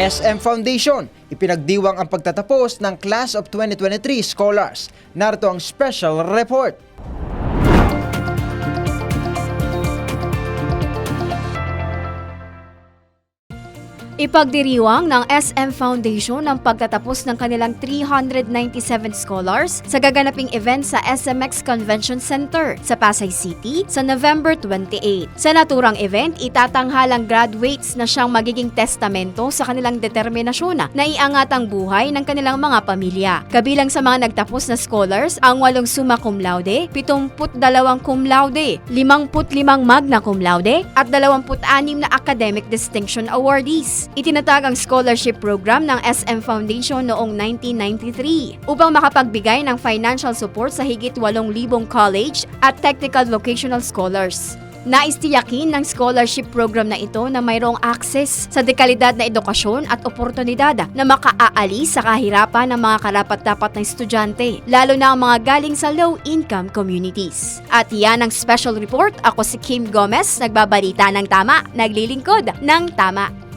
SM Foundation, ipinagdiwang ang pagtatapos ng Class of 2023 Scholars. Narito ang special report. Ipagdiriwang ng SM Foundation ang pagtatapos ng kanilang 397 scholars sa gaganaping event sa SMX Convention Center sa Pasay City sa November 28. Sa naturang event, itatanghalang graduates na siyang magiging testamento sa kanilang determinasyon na iangat ang buhay ng kanilang mga pamilya. Kabilang sa mga nagtapos na scholars, ang walong summa cum laude, 72 cum laude, 55 magna cum laude, at 26 na academic distinction awardees. Itinatag ang scholarship program ng SM Foundation noong 1993 upang makapagbigay ng financial support sa higit 8,000 college at technical vocational scholars. Nais tiyakin ng scholarship program na ito na mayroong access sa dekalidad na edukasyon at oportunidad na makaaalis sa kahirapan ng mga karapat-dapat na estudyante, lalo na ang mga galing sa low-income communities. At yan ang special report. Ako si Kim Gomez, nagbabalita ng tama, naglilingkod ng tama.